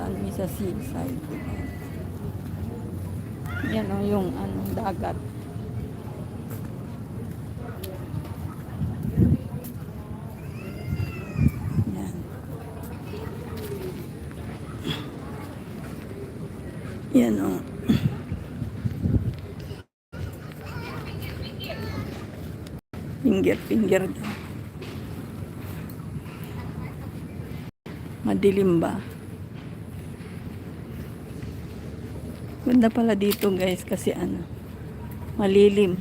Dadaan mi sa seaside. Yan o yung ano, dagat. Yan. Yan o. Finger, finger daw. Madilim ba? Ganda pala dito guys kasi ano, malilim.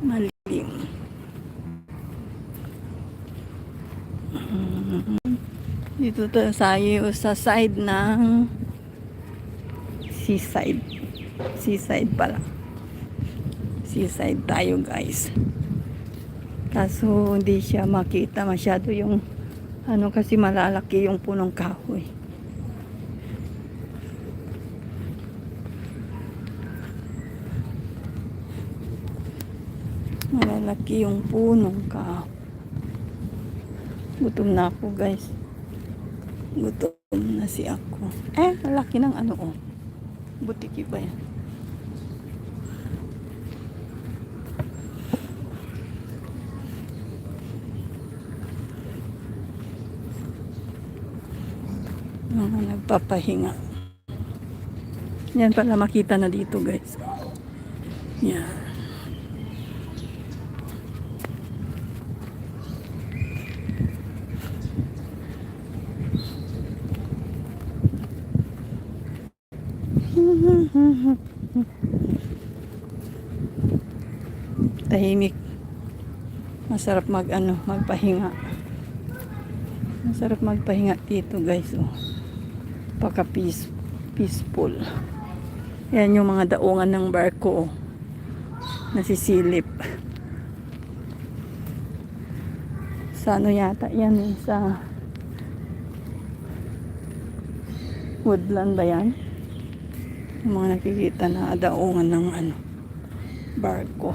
Malilim. Mhm. Dito tayo tayo sa side ng seaside. Seaside pala. Seaside tayo guys. Kaso hindi siya makita masyado yung ano kasi malalaki yung punong kahoy. Malalaki yung punong kahoy. Gutom na ako guys. Gutom na si ako. Eh, laki ng ano oh. Butiki ba yan? Mga nagpapahinga. Yan pala makita na dito guys. Yan. Tahimik. Masarap mag ano, magpahinga. Masarap magpahinga dito guys. Oh. Paka peace, peaceful. Yan yung mga daungan ng barko. Oh. Nasisilip. Sa ano yata yan eh, sa woodland ba yan? Yung mga nakikita na daungan ng ano barko.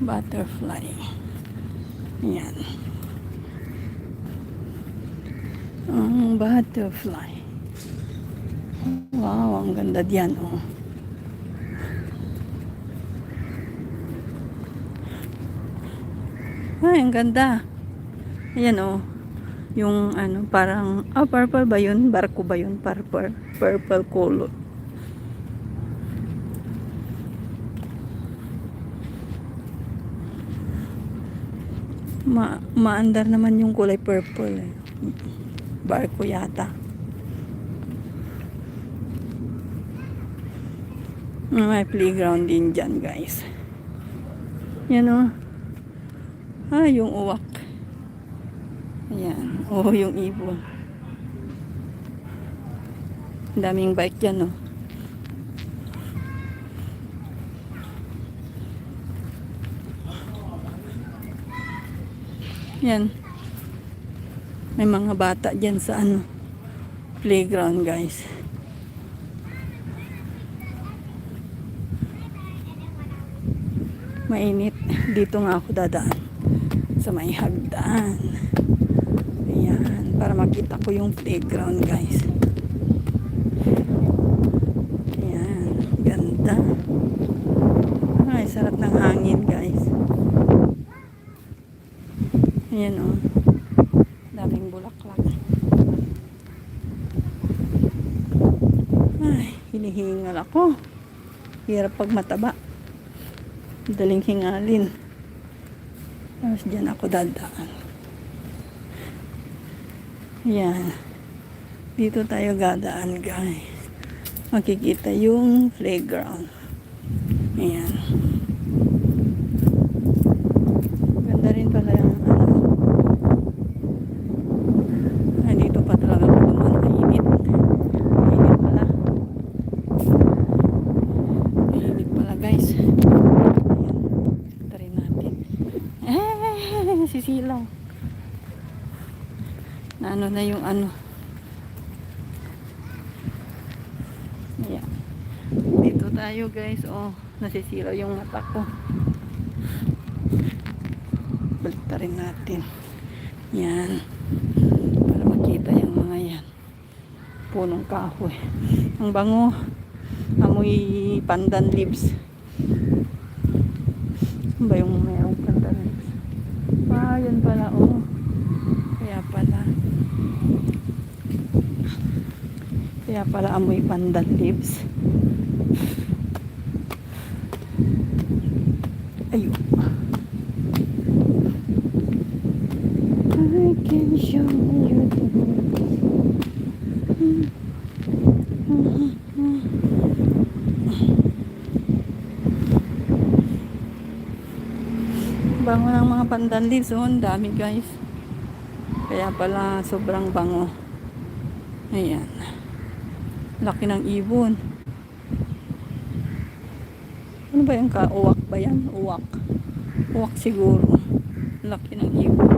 Butterfly. Yan. Ang butterfly. Wow, ang ganda diyan, oh. Ay, ang ganda. Ayan, oh. Yung, ano, parang, ah, purple ba yun? Barko ba yun? Purple, purple color. Ma maandar naman yung kulay purple eh. Barko yata. May playground din dyan guys. Yan o. Ah, yung uwak. Ayan. Oo, yung ibon. Daming bike yan oh. Yan. May mga bata dyan sa ano, playground guys. Mainit. Dito nga ako dadaan. Sa may hagdan. Para makita ko yung playground guys. Ayan. Ganda. Ay, sarap ng hangin guys. Ayan o. Oh. Daming bulaklak. Ay, hinihingal ako. Hirap pag mataba. Daling hingalin. Tapos dyan ako dadaan. Ayan. Dito tayo gadaan guys. Makikita yung playground. Ayan. ano na yung ano. Yeah. dito tayo guys. Oh nasisira yung mata ko. Balik pa rin natin. Yan. Para makita yung mga yan. Punong kahoy. Ang bango. Amoy pandan leaves. Ano ba yung mayroong pandan leaves? Ah yan pala oh. Kaya pala amoy pandan leaves. Ayun. I can show you the Bango ng mga pandan leaves. Oh, ang dami guys. Kaya pala sobrang bango. Ayan. Laki ng ibon. Ano ba yung ka? Uwak ba yan? Uwak. Uwak siguro. Laki ng ibon.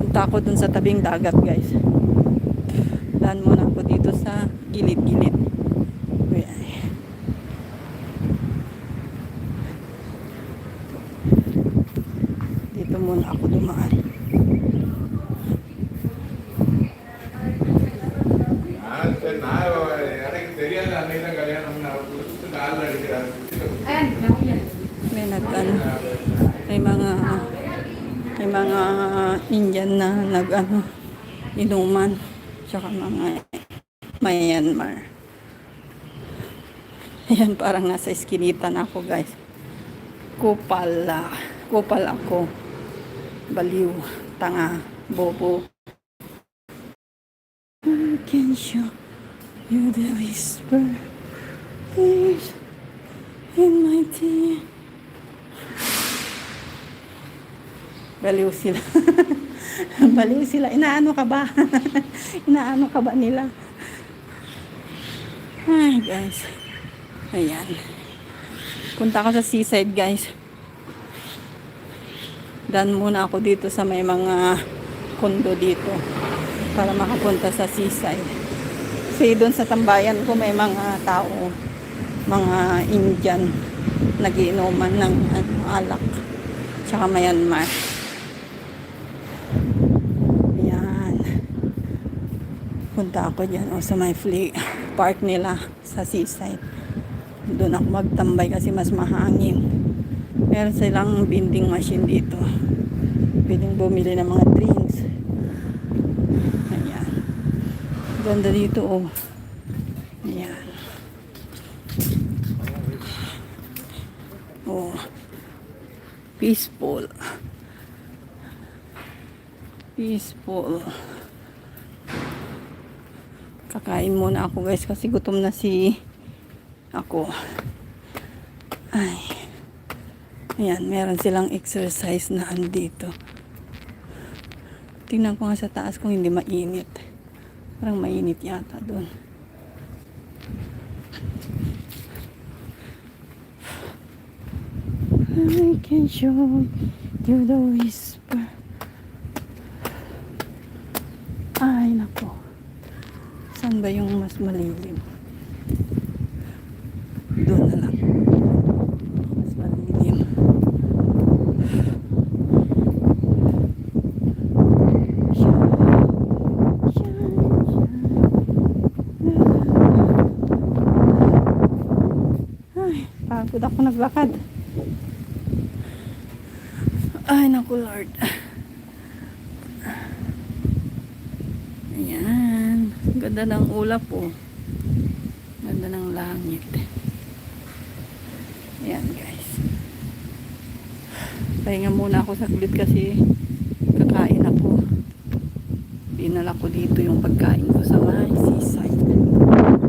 Punta ako dun sa tabing dagat guys. Daan muna ako dito sa gilid-gilid. muna ako dumaan. May nag ano, may mga may mga Indian na nag ano, inuman tsaka mga Myanmar. Ayan, parang nasa iskinita na ako guys. Kupal, uh, kupal ako. Baliw, tanga, bobo. Can show you the whisper. Please, in my tea. Baliw sila. Baliw sila. Inaano ka ba? Inaano ka ba nila? Ay, guys. Ayan. Punta ako sa seaside, guys. Dan muna ako dito sa may mga kondo dito para makapunta sa seaside. Kasi doon sa tambayan ko may mga tao, mga Indian nagiinuman ng ano, alak. Tsaka Myanmar. Yan. Punta ako dyan o sa may flea park nila sa seaside. Doon ako magtambay kasi mas mahangin. Meron silang vending machine dito. Pwedeng bumili ng mga drinks. Ayan. Ganda dito oh. Ayan. Oh. Peaceful. Peaceful. Kakain muna ako guys kasi gutom na si ako. Ay. Ayan, meron silang exercise na andito. Tingnan ko nga sa taas kung hindi mainit. Parang mainit yata doon. I can show you the whisper. Ay, nako. Saan ba yung mas malilim? Doon na lang. Mas malilim. Shine, shine, shine. Ay, pagod ako naglakad. Ay, naku Lord. Ayan. Ganda ng ulap oh. Ganda ng langit. Ayan guys. Pahinga muna ako saglit kasi kakain ako. Dinala ko dito yung pagkain ko sa may seaside.